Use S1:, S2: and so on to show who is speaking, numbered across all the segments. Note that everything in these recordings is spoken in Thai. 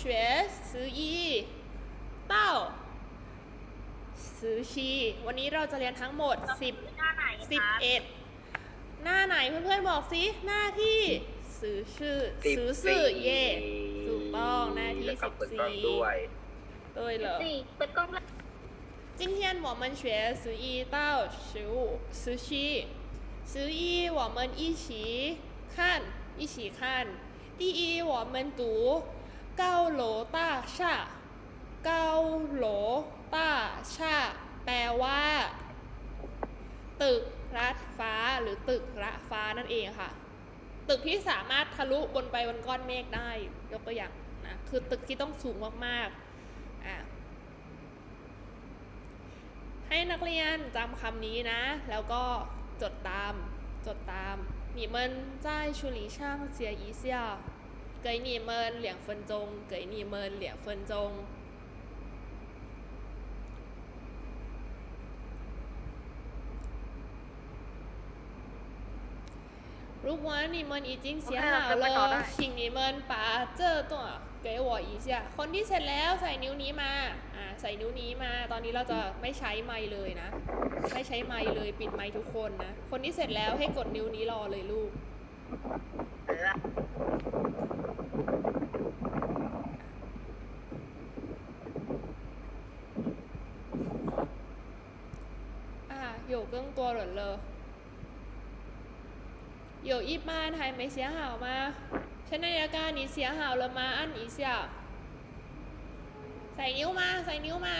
S1: 学十一到十七วันนี้เราจะเรียนทั้งหมด 10
S2: หน้าไหนครับ
S1: 11 หน้าไหนเพื่อนๆบอกสิ หน้าที่สื่อชื่อ
S3: สิบ
S1: สื่อ
S3: สี่
S1: สื่อเย่ถูกต้องหน้าที่
S3: แล้วก็
S1: สิบ
S3: เปิดกล้อง
S1: สี่
S3: ด้วย
S1: ด้วยเหรอ
S2: สี่เปิดกล้องแล้ว
S1: 今天我们学十一到十五、十七。十一我们一起看，一起看。第一，我们读 高楼大厦。高楼大厦แปลว่า ตึกรัดฟ้าหรือตึกระฟ้านั่นเองค่ะ ตึกที่สามารถทะลุบนไปบนก้อนเมฆได้ ยกตัวอย่างนะ คือตึกที่ต้องสูงมากๆ อ่ะ ให้นักเรียนจำคำนี้นะ แล้วก็จดตาม จดตาม你们在书里上写一下给你们两 分钟给你们两分钟如果你们已经写好
S2: โอเคเราขึ้นไปต่อได้
S1: 了，请你们把这段给我一下คนที่เสร็จแล้วใส่นิ้วนี้มา อ่า ใส่นิ้วนี้มา ตอนนี้เราจะไม่ใช้ไมค์เลยนะ ไม่ใช้ไมค์เลย ปิดไมค์ทุกคนนะ คนที่เสร็จแล้วให้กดนิ้วนี้รอเลยลูก 多人了。有一半还没写好吗？ชนายการ你写好了吗？按一下。ใส่นิ้วมา ใส่นิ้วมา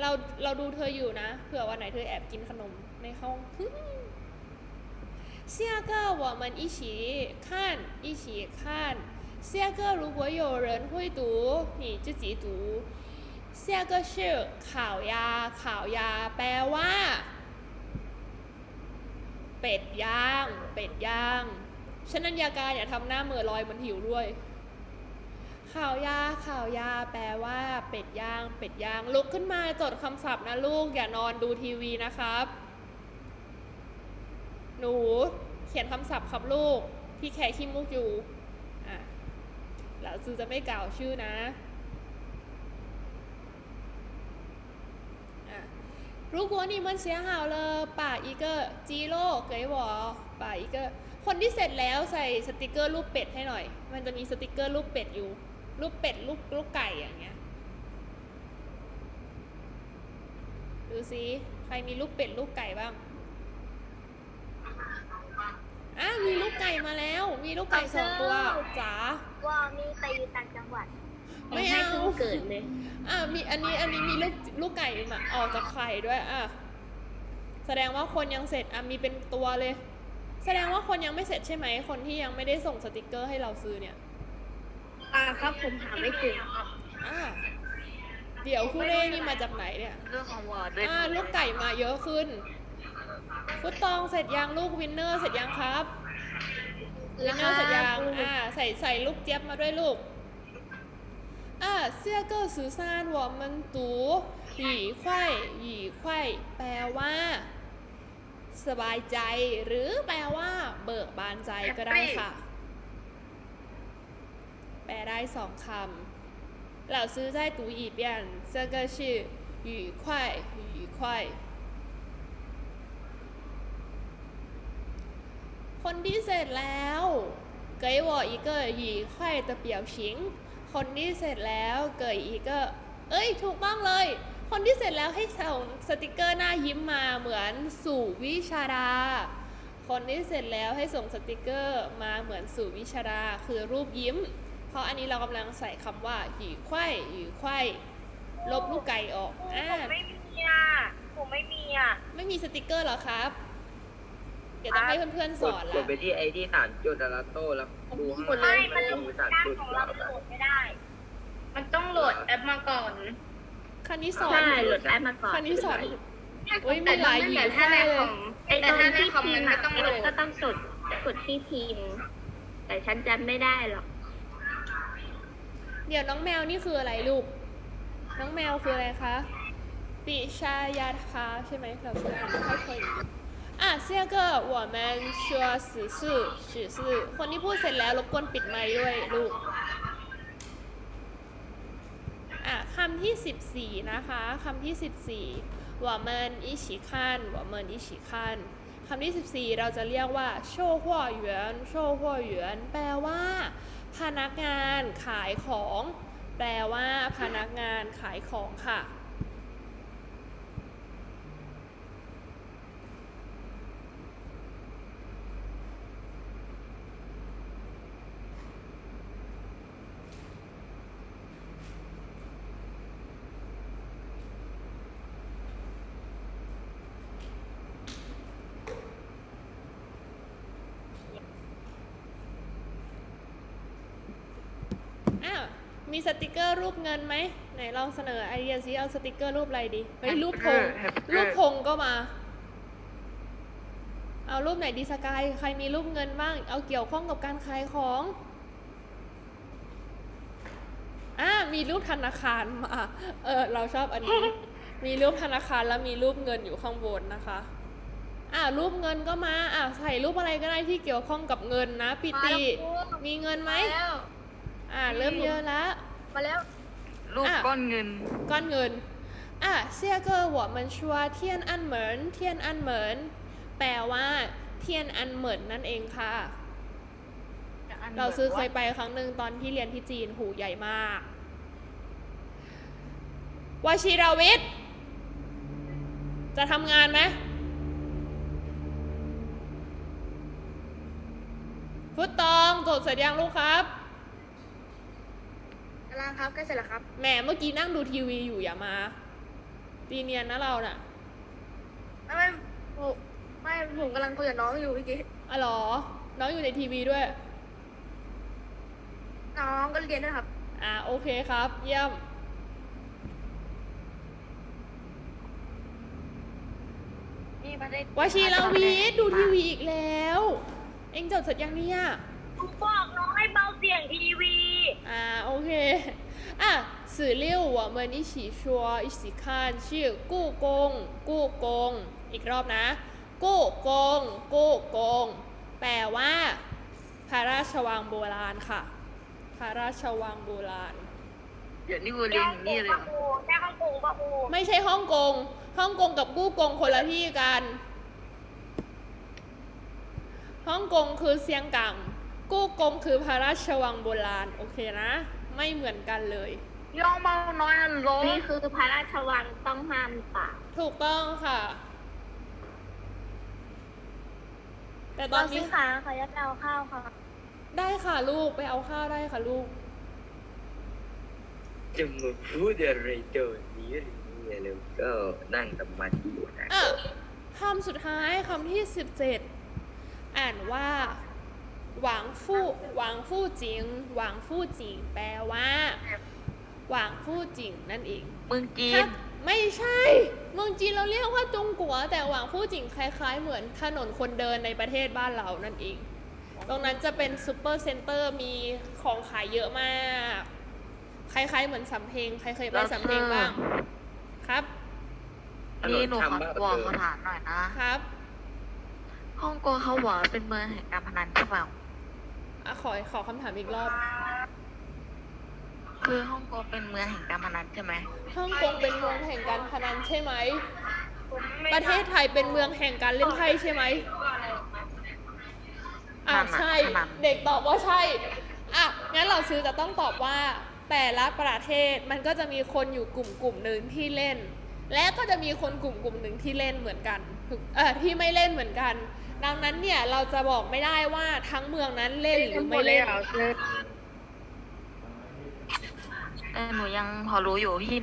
S1: เราเราดูเธออยู่นะ เผื่อวันไหนเธอแอบกินขนมในห้อง 下个我们一起看，一起看。下个如果有人会读，你自己读。 เซียก็ชื่อข่าวยาข่าวยา แปลว่า เป็ดย่าง เป็ดย่าง ฉะนั้นยาการอย่าทำหน้าเมื่อลอยมันหิวด้วย ข่าวยาข่าวยา แปลว่า เป็ดย่าง เป็ดย่าง ลุกขึ้นมาจดคำศัพท์นะลูก อย่านอนดูทีวีนะครับ หนูเขียนคำศัพท์ครับลูกพี่แคร์ขี้มุกอยู่ อะแล้วซูจะไม่กล่าวชื่อนะ 如果你们写好了，把一个鸡肉给我，把一个คนที่เสร็จแล้วใส่สติกเกอร์รูปเป็ดให้หน่อย มันจะมีสติกเกอร์รูปเป็ดอยู่ รูปเป็ดรูปรูปไก่อย่างเงี้ย ดูสิใครมีรูปเป็ดรูปไก่บ้าง อ่ะมีลูกไก่มาแล้ว มีลูกไก่สองตัวจ๋า
S2: ว่ามีใครอยู่ต่างจังหวัด
S1: ไม่
S2: ให้
S1: เอา
S2: เพิ่งเกิดเลย
S1: อะมีอันนี้อันนี้มีลูกลูกไก่มาออกจากไข่ด้วยอะแสดงว่าคนยังเสร็จอะมีเป็นตัวเลย แสดงว่าคนยังไม่เสร็จใช่ไหมคนที่ยังไม่ได้ส่งสติกเกอร์ให้เราซื้อเนี่ย
S2: อ่าครับผมหาไม่เจอครับ
S1: อะเดี๋ยวคู่เล่นี่มาจากไหนเนี่ย
S2: เรื่องของวอร์ดด้วย
S1: อะลูกไก่มาเยอะขึ้น ฟุตตองเสร็จยังลูกวินเนอร์เสร็จยังครับวินเนอร์เสร็จยังอะใส่ใส่ลูกเจี๊ยบมาด้วยลูก อะเสื้อเกอร์สื่อซานวอมันตูหยีไข่หยีไข่แปลว่า สบายใจหรือแปลว่า เบิกบานใจก็ได้ค่ะ แปลได้สองคำเราซื้อใจตูอีเปียนเสื้อกอคือยีไข่หยีไข่คนที่เสร็จแล้ว给我一个愉快的表情 คนที่เสร็จแล้วเกิดอีกก็ เอ้ยถูกต้องเลย คนที่เสร็จแล้วให้ส่งสติกเกอร์หน้ายิ้มมาเหมือนสู่วิชาดา คนที่เสร็จแล้วให้ส่งสติกเกอร์มาเหมือนสู่วิชาดา คือรูปยิ้ม เพราะอันนี้เรากำลังใส่คำว่าหยีไขว้หยีไขว้ลบลูกไก่ออกอ่า
S2: ผมไม่มีอะผมไม่มีอะ
S1: ไม่มีสติกเกอร์เหรอครับเดี๋ยวต้องให้เพื่อนๆส
S3: กด
S1: อน
S3: ก
S1: ละ
S3: ดไปที่ไอ้ที่สามจุดแล้วโต้แล้วดูข้าง
S2: ไม่
S3: ล่าง
S2: มัน
S3: มัน
S2: โหล
S3: จะ
S2: ด
S3: มีสาม
S2: ด้าน
S3: จุด
S2: ของ
S3: แล้
S2: เรา
S3: ว
S2: มันโหลดไม่ได้
S4: มันต้องโหลดแอปมาก่อน
S1: คันนี้สอน
S2: ใช่โหลดแอปมาก่อน
S1: คันนี้สอน อุ๊ยมี
S4: แต่
S1: หลายหยี
S4: แต่
S1: ไข
S4: ถ้า
S1: ว้
S4: ใน
S1: เล
S4: ข
S1: ย
S4: อง
S2: ไอ้
S4: แต่
S2: ตรง
S4: ถ้าใน
S2: ที่
S4: คอม
S2: พิ
S4: มั
S2: ม
S4: น
S2: พ์
S4: ไม่
S2: อะ
S4: ต้องโหลด
S2: ก็ต้องสดกดที่พิมพ์ แต่ฉันจำไม่ได้หรอก
S1: เดี๋ยวน้องแมวนี่คืออะไรลูก น้องแมวคืออะไรคะ ปิชายาทาใช่ไหมเราชื่ออ่านไม่ค่อยเคย อะเซี่ยเกอร์我们说此事此อคนที่พูดเสร็จแล้วรบกวนปิดไมค์ด้วยลูก อะคำที่ 14 นะคะคำที่ 14หัวเมนอิชิคันว่าแมนอิชิคันคำที่ 14 เราจะเรียกว่าโชว์หัวเหวียนโชว์หัวเหวียนแปลว่า พนักงานขายของ แปลว่าพนักงานขายของค่ะ มีสติกเกอร์รูปเงินไหมไหนลองเสนอไอเดียซิเอาสติกเกอร์รูปอะไรดีเฮ้ยรูปธงรูปธงก็มา เอารูปไหนดีสกายใครมีรูปเงินบ้าง เอาเกี่ยวข้องกับการขายของอ่ามีรูปธนาคารมาเออเราชอบอันนี้ มีรูปธนาคารแล้วมีรูปเงินอยู่ข้างบนนะคะอ่ารูปเงินก็มาอ่าใส่รูปอะไรก็ได้ที่เกี่ยวข้องกับเงินนะปิติ มีเงินไหม
S4: มาแล้ว
S1: อ่าเริ่มเยอะละ
S4: มาแล้ว
S5: รูปก้อนเงิน
S1: ก้อนเงิน อะเซียเกอร์หัวมันชัวเทียนอันเหมินเทียนอันเหมินแปลว่าเทียนอันเหมินนั่นเองค่ะ เราซื้อเคยไปครั้งหนึ่งตอนที่เรียนที่จีนหูใหญ่มากวชิรวิทย์ จะทำงานไหมฟุตตองตรวจเสร็จยังลูกครับำ
S4: ลังครับใกล้เสร็จแล้วครับ
S1: แหมเมื่อกี้นั่งดูทีวีอยู่อย่ามาตีเนียนนะเราน่ะ
S4: ไม่ไม่ผมไม่ผมกำลังคุยกับน้องอยู่เมื่อกี้
S1: อ๋อเหรอ น้องอยู่ในทีวีด้วย
S4: น้องก็เรียนด้วยครับ
S1: อ่าโอเคครับ เยี่ยม
S5: นี่ประเทศ
S1: วชิรวิทย์ดูทีวีอีกแล้ว เอ็งจดเสร็จยังเนี่ย
S2: บอกน้องให้เบาเสียงทีวี
S1: อ่าโอเค อ่ะ十六我们一起说一起看是故宫故宫อีกรอบนะ กู้กงกู้กง แปลว่า พระราชวังโบราณค่ะ พระราชวังโบราณ
S5: เดี๋ยวนี่กูเรียนอย่างนี้เลยเหรอ
S2: แค่ห้องกงปะครู
S1: ไม่ใช่ฮ่องกง ฮ่องกงกับกู้กงคนละที่กัน ฮ่องกงคือเซียงกัง กู้กงคือพระราชวังโบราณ โอเคนะ ไม่เหมือนกันเลย
S5: ย่องเมาน้อยนะลง
S2: นี่คือพระราชวังต้องห้ามป่า
S1: ถูกต้องค่ะ แต่ตอนนี้
S2: ขาขอยัดเอาข้าวค่ะ
S1: ได้ค่ะลูกไปเอาข้าวได้ค่ะลูก
S3: จะมาพูดอะไรตัวนี้เนี่ยแล้วก็นั่งสมาธิอยู่นะ
S1: อะคำสุดท้ายคำที่17อ่านว่า หวังฟู่หวังฟู่จิงหวังฟู่จิงแปลว่าหวังฟู่จิงนั่นเอง
S5: เมืองจี
S1: ถ้านไม่ใช่ เมืองจีนเราเรียกว่าจงกัว แต่หวังฟู่จิงคล้ายๆ เหมือนถนนคนเดินในประเทศบ้านเรานั่นเอง ตรงนั้นจะเป็นซูเปอร์เซ็นเตอร์มีของขายเยอะมาก คล้ายๆ เหมือนสำเพ็งใครเคยไปสำเพ็งบ้าง ครับ
S5: นี่หนูขอ
S3: ถบ้า
S5: บอก
S3: เอ
S5: เขา
S3: อ
S5: ถามหน่อยนะ
S1: ครับ
S5: ฮ่องกงเขาบอกว่าเป็นเมืองแห่งการพนันใช่เปล่า
S1: อะขอขอคำถามอีกรอบ
S5: คือฮ่องกงเป็นเมืองแห่งการพนันใช่ไหม
S1: ฮ่องกงเป็นเมืองแห่งการพนันใช่ไหม ประเทศไทยเป็นเมืองแห่งการเล่นไพ่ใช่ไหม อะ
S5: พนัน
S1: ใช่
S5: พนัน
S1: เด็กตอบว่าใช่ อะงั้นเราซื้อจะต้องตอบว่า แต่ละประเทศมันก็จะมีคนอยู่กลุ่มกลุ่มหนึ่งที่เล่น และก็จะมีคนกลุ่มกลุ่มหนึ่งที่เล่นเหมือนกันถูกเออที่ไม่เล่นเหมือนกัน ดังนั้นเนี่ยเราจะบอกไม่ได้ว่าทั้งเมืองนั้นเล่นหรือไม่เล่น
S5: แต่หนูยังพอรู้อยู่ที่